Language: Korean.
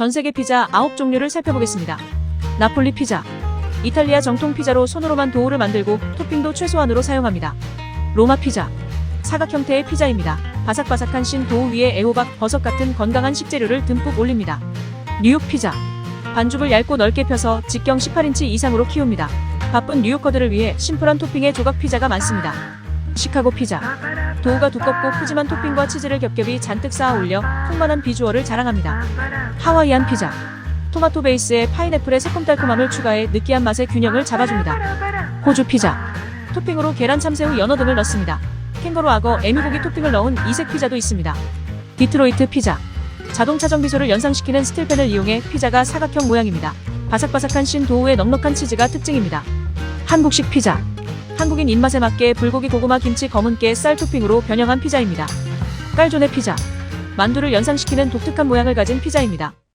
전 세계 피자 9종류를 살펴보겠습니다. 나폴리 피자. 이탈리아 정통 피자로 손으로만 도우를 만들고 토핑도 최소한으로 사용합니다. 로마 피자. 사각 형태의 피자입니다. 바삭바삭한 신 도우 위에 애호박, 버섯 같은 건강한 식재료를 듬뿍 올립니다. 뉴욕 피자. 반죽을 얇고 넓게 펴서 직경 18인치 이상으로 키웁니다. 바쁜 뉴요커들을 위해 심플한 토핑의 조각 피자가 많습니다. 시카고 피자. 도우가 두껍고 푸짐한 토핑과 치즈를 겹겹이 잔뜩 쌓아 올려 풍만한 비주얼을 자랑합니다. 하와이안 피자. 토마토 베이스에 파인애플의 새콤달콤함을 추가해 느끼한 맛의 균형을 잡아줍니다. 호주 피자. 토핑으로 계란, 참새우, 연어 등을 넣습니다. 캥거루 악어, 에미고기 토핑을 넣은 이색 피자도 있습니다. 디트로이트 피자. 자동차 정비소를 연상시키는 스틸팬을 이용해 피자가 사각형 모양입니다. 바삭바삭한 신 도우의 넉넉한 치즈가 특징입니다. 한국식 피자. 한국인 입맛에 맞게 불고기, 고구마, 김치, 검은깨, 쌀 토핑으로 변형한 피자입니다. 깔존의 피자. 만두를 연상시키는 독특한 모양을 가진 피자입니다.